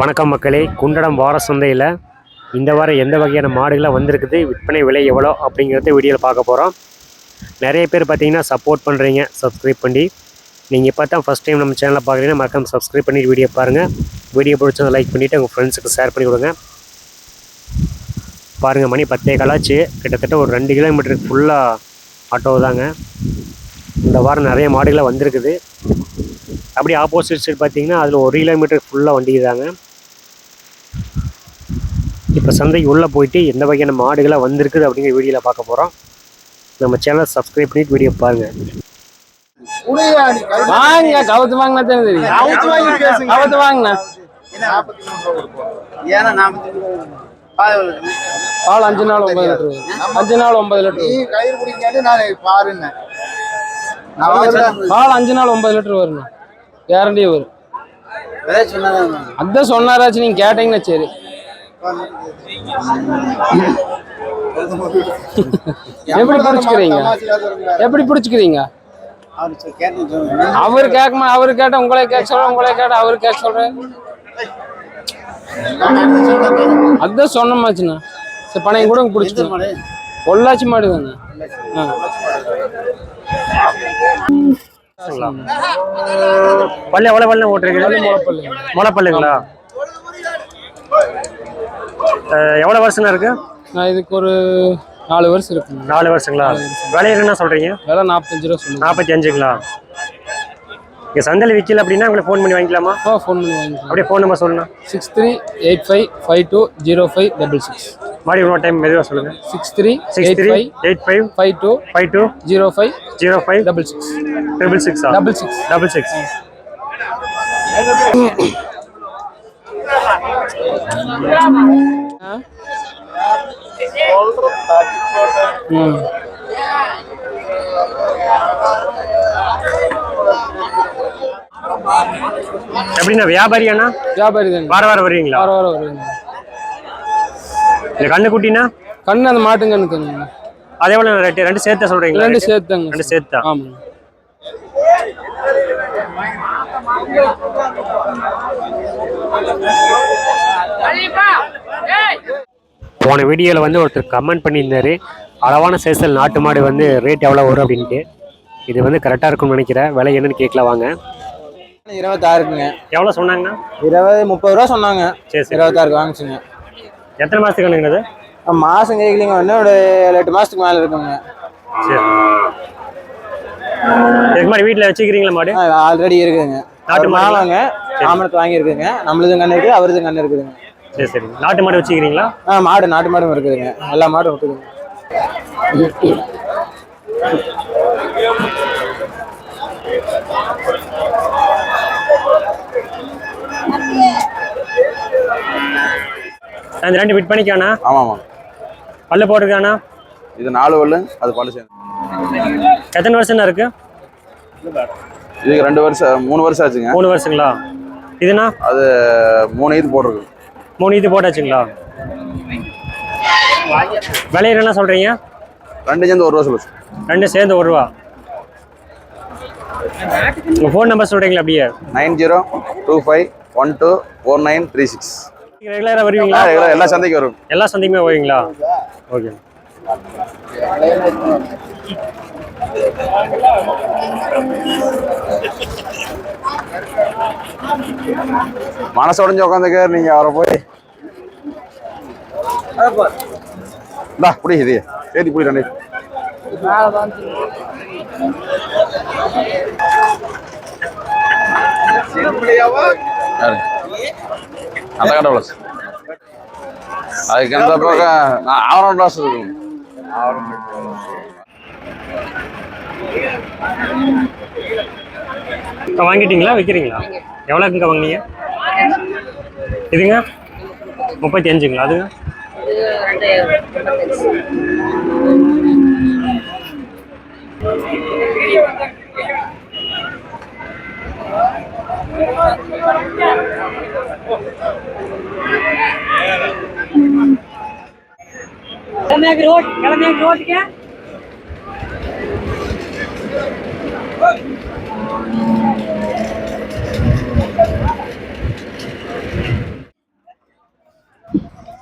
வணக்கம் மக்களே. குண்டடம் வார சந்தையில் இந்த வாரம் எந்த வகையான மாடுகளாக வந்திருக்குது விற்பனை விலை எவ்வளோ அப்படிங்கிறத வீடியோவில் பார்க்க போகிறோம் நிறைய பேர் பார்த்தீங்கன்னா சப்போர்ட் பண்ணுறீங்க சப்ஸ்கிரைப் பண்ணி. நீங்கள் இப்போ தான் ஃபஸ்ட் டைம் நம்ம சேனலை பார்க்குறீங்கன்னா மறக்காம சப்ஸ்கிரைப் பண்ணி வீடியோ பாருங்கள் வீடியோ பிடிச்சதை லைக் பண்ணிவிட்டு உங்கள் ஃப்ரெண்ட்ஸுக்கு ஷேர் பண்ணி கொடுங்க. பாருங்கள் மணி பத்தே கலாச்சு கிட்டத்தட்ட ஒரு ரெண்டு கிலோமீட்டருக்கு ஃபுல்லாக ஆட்டோ தாங்க. இந்த வாரம் நிறைய மாடுகளாக வந்திருக்குது. அப்படியே ஆப்போசிட் சைடு பார்த்தீங்கன்னா அதில் ஒரு கிலோமீட்டர் ஃபுல்லாக வண்டி தாங்க. இப்போ சந்தைக்கு உள்ளே போயிட்டு எந்த வகையான மாடுகளாக வந்திருக்குது அப்படிங்கிற வீடியோவில் பார்க்க போகிறோம் நம்ம சேனலை சப்ஸ்கிரைப் பண்ணிட்டு வீடியோ பாருங்கள் வாங்க கவுத்து வாங்கினா தெரியும். கவுத்து பால் அஞ்சு நாள் ஒன்பது லிட்டர். அஞ்சு நாள் ஒன்பது லிட்டர். கயிறு பிடிக்காட்டி நான் பாருங்க பால் அஞ்சு நாள் ஒன்பது லிட்டர் வரும் கேரண்டி வரும். அதான் சொன்னாராச்சு நீங்க கேட்டீங்கன்னா சரி. எப்படி பிடிச்சிக்கிறீங்க எப்படி பிடிச்சிக்கிறீங்க அவர் கேட்கமா? அவர் கேட்ட உங்களை கேட்க சொல்ற உங்களை கேட்ட அவர் கேட்க சொல்ற. அதான் சொன்னமாச்சுண்ணா. சரி பணையம் கூட பிடிச்சிட்டு? பொள்ளாச்சி மாடு தானே? ஆ. பல்லு எவ்வளோ பல்லு முளைப்பல்லு. முளைப்பல்லுங்களா? அஹ், எவ்வளோ வருஷம் இருக்கு? நான் இதுக்கு ஒரு நாலு வருஷம் இருக்குங்க நாலு வருஷங்களா? விலை என்ன சொல்கிறீங்க விலை நாற்பத்தஞ்சு ரூபா சொல்லுங்க. நாற்பத்தி அஞ்சுங்களா இங்கே சந்தையில் விற்கல அப்படின்னா உங்களுக்கு ஃபோன் பண்ணி வாங்கிக்கலாமா? ஃபோன் பண்ணி வாங்கிக்கலாம். அப்படியே ஃபோன் நம்பர் சொல்லணும் six three eight five five two zero five double six மறுபடியும் இன்னொரு டைம் மெதுவாக சொல்லுங்கள் six three six three eight five five two five two zero five zero five double six triple சிக்ஸா double six double six ம் எப்படிண்ணா வியாபாரியாண்ணா வியாபாரி தாங்க வார வாரம் வருவீங்களா? வார வாரம் வருவீங்க. இந்த கண்ணுக்குட்டினா கண்ணு அந்த மாட்டுங்கன்னு தங்க அதே எவ்வளோ ரேட்டு ரெண்டு சேர்த்தா சொல்கிறீங்களா ரெண்டு சேர்த்தாங்க ரெண்டு சேர்த்தா? ஆமாங்க. போன வீடியோவில் வந்து ஒருத்தர் கமெண்ட் பண்ணியிருந்தாரு. அளவான சேசல் நாட்டு மாடு வந்து ரேட் எவ்வளோ வரும் அப்படின்ட்டு. இது வந்து கரெக்டாக இருக்கும்னு நினைக்கிறேன். விலை என்னன்னு கேட்கல வாங்க. இருபத்தாறுக்குங்க எவ்வளோ சொன்னாங்கண்ணா இருபது முப்பது ரூபா சொன்னாங்க. சரி சரி. இருபத்தாறுக்கு வாங்கிச்சுங்க. எத்தனை மாதத்துக்கு வேணுங்கிறது மாசம் கேட்கலிங்க. ஒன்று ஒரு ஏழு எட்டு மாசத்துக்கு மேல இருக்குங்க. சரி. இதுக்கு மாதிரி வீட்டில் வச்சுக்கிறீங்களா மாடு? ஆல்ரெடி இருக்குதுங்க நாட்டு? மாவாங்க. ஆமணத்து வாங்கியிருக்குங்க. நம்மளதும் கண்ணு இருக்குது அவரதும் கண்ணு இருக்குதுங்க. சரி சரி. நாட்டு மாடு வச்சுக்கிறீங்களா? ஆ மாடு நாட்டு மாடும் இருக்குதுங்க. எல்லா மாடும் இருக்குதுங்க அந்த ரெண்டு ஃபிட் பண்ணிக்காண்ணா. ஆமாம் ஆமாம். பல்லு போட்டிருக்காண்ணா. இது நாலு பல்லு அது பல்லு சேர்ந்து. எத்தனை வருஷம்ண்ணா இருக்கு? இதுக்கு ரெண்டு வருஷம் மூணு வருஷம் ஆச்சுங்க. மூணு வருஷங்களா? இதுண்ணா? அது மூணு இது போட்டிருக்கு. மூணு இது போட்டாச்சுங்களா? விலை என்ன சொல்கிறீங்க ரெண்டு சேர்ந்து ஒரு ரூபா சொல்லு ரெண்டு சேர்ந்து ஒரு ரூபா. உங்கள் ஃபோன் நம்பர் சொல்கிறீங்களா அப்படியே? Nine zero two five one two four nine three six. ரெகுலராக வருவீங்களா? எல்லா சந்தைக்கும் வரும். எல்லா சந்தைக்குமே வருவீங்களா ஓகே. மனசு உடஞ்சு உட்காந்துக்க நீங்க அவரை போய். இந்தா புடி இது. ஏற்றி புடி ரெண்டு. யாரு? அந்த கடை எவ்வளோ அதுக்கு அந்த பக்கம் ஆவரம் டாஸ் இருக்கும். இப்போ வாங்கிட்டீங்களா? விற்கிறீங்களா எவ்வளோக்குங்க வாங்குனீங்க? இதுங்க? முப்பத்தி அஞ்சுங்களா? அதுங்க? கிளம்பியாக்கு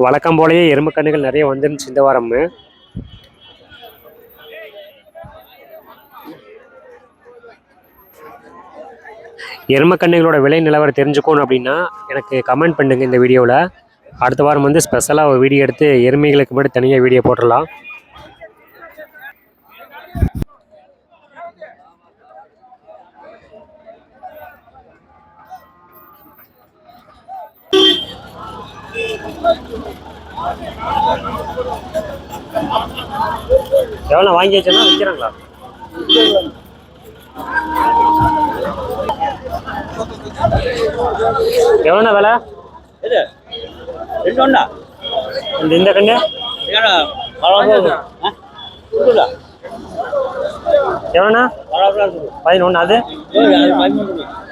வழக்கம் போலயே எறும்பு கண்ணுகள் நிறைய வந்துருந்துச்சு இந்த வாரம் எருமை கன்றுகளோட விலை நிலவரம் தெரிஞ்சுக்கணும் அப்படின்னா எனக்கு கமெண்ட் பண்ணுங்கள் இந்த வீடியோவில் அடுத்த வாரம் வந்து ஸ்பெஷலாக ஒரு வீடியோ எடுத்து எருமைகளுக்கு மட்டும் தனியாக வீடியோ போட்டுடலாம். எவ்வளோ வாங்கி வச்சோன்னா விற்கிறாங்களா எவ்வளோண்ணா விலை? ரெண்டு ஒண்ணா? இந்த இந்த கண்ணு? எவ்வளோண்ணா? பதினொன்று அது?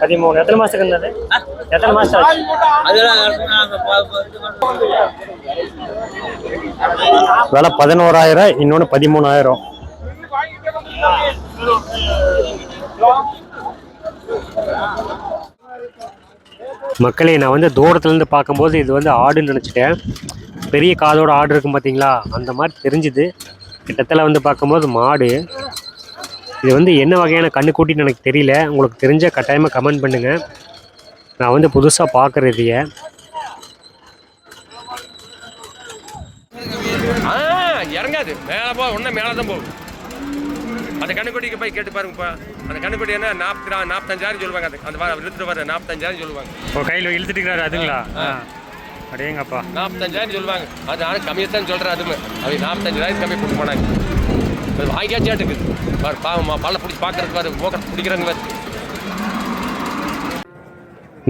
பதிமூணு. எத்தனை மாதத்துக்கு இருந்தது எத்தனை மாதம் ஆச்சு? விலை பதினோராயிரம் இன்னொன்று பதிமூணாயிரம். மக்களே நான் வந்து தூரத்துலேருந்து பார்க்கும்போது இது வந்து ஆடுன்னு நினச்சிட்டேன். பெரிய காதோட ஆடு இருக்கும் பார்த்தீங்களா? அந்த மாதிரி தெரிஞ்சுது. கிட்டத்தில் வந்து பார்க்கும்போது மாடு. இது வந்து என்ன வகையான கண்ணுக்குட்டின்னு எனக்கு தெரியல. உங்களுக்கு தெரிஞ்ச கட்டாயமாக கமெண்ட் பண்ணுங்கள் நான் வந்து புதுசாக பார்க்குறது இதைய. இறங்காது. மேலே போ ஒன்றும் மேலே தான் போகும். அந்த கண்ணுக்குட்டிக்கு போய் கேட்டு பாருங்கப்பா. அந்த கண்ணுக்குட்டி என்ன நாற்பத்தி நாற்பத்தஞ்சாயிரம் சொல்லுவாங்க அது அந்த இழுத்துட்டு வர நாற்பத்தஞ்சாயிரம் சொல்லுவாங்க. இப்போ கையில் இழுத்துட்டுக்கிறாரு அதுங்களா? அடேங்கப்பா. நாற்பத்தஞ்சாயிரம் சொல்லுவாங்க. அது நானும் கம்மியாக தான் சொல்கிறேன் அதுவுமே அது நாற்பத்தஞ்சாயிரம் கம்மி கொடுக்க மாட்டாங்க அது வாங்கியாச்சாட்டுக்கு பாரு பாவம்மா பல்ல பிடிச்சி பார்க்கறதுக்கு பாரு போக்க பிடிக்கிறாங்க பாரு.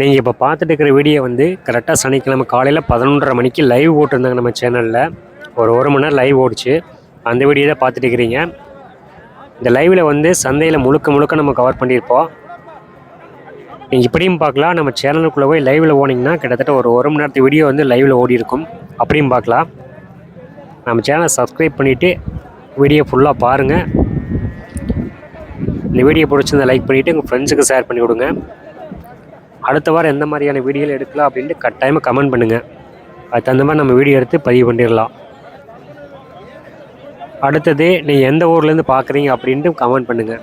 நீங்கள் இப்போ பார்த்துட்டு இருக்கிற வீடியோ வந்து கரெக்டாக சனிக்கிழமை காலையில் பதினொன்றரை மணிக்கு லைவ் ஓட்டிருந்தாங்க நம்ம சேனலில் ஒரு ஒரு மணி நேரம் லைவ் ஓடிச்சு. அந்த வீடியோ தான் பார்த்துட்டு இருக்கிறீங்க இந்த லைவில் வந்து சந்தையில் முழுக்க முழுக்க நம்ம கவர் பண்ணியிருப்போம். நீங்கள் இப்படியும் பார்க்கலாம். நம்ம சேனலுக்குள்ளே போய் லைவில் ஓனிங்கன்னா கிட்டத்தட்ட ஒரு ஒரு மணி நேரத்து வீடியோ வந்து லைவில் ஓடி இருக்கும். அப்படியும் பார்க்கலாம். நம்ம சேனலை சப்ஸ்கிரைப் பண்ணிவிட்டு வீடியோ ஃபுல்லாக பாருங்கள் இந்த வீடியோ பிடிச்சிருந்தா லைக் பண்ணிவிட்டு உங்கள் ஃப்ரெண்ட்ஸுக்கு ஷேர் பண்ணி கொடுங்க. அடுத்த வாரம் எந்த மாதிரியான வீடியோவில் எடுக்கலாம் அப்படின்ட்டு கட்டாயமாக கமெண்ட் பண்ணுங்கள் அதுக்கு தகுந்த மாதிரி நம்ம வீடியோ எடுத்து பதிவு பண்ணிடலாம். அடுத்தது நீ எந்த ஊர்லேருந்து பார்க்குறீங்க அப்படின்ட்டு கமெண்ட் பண்ணுங்கள்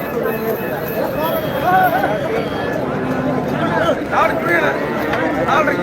நாலு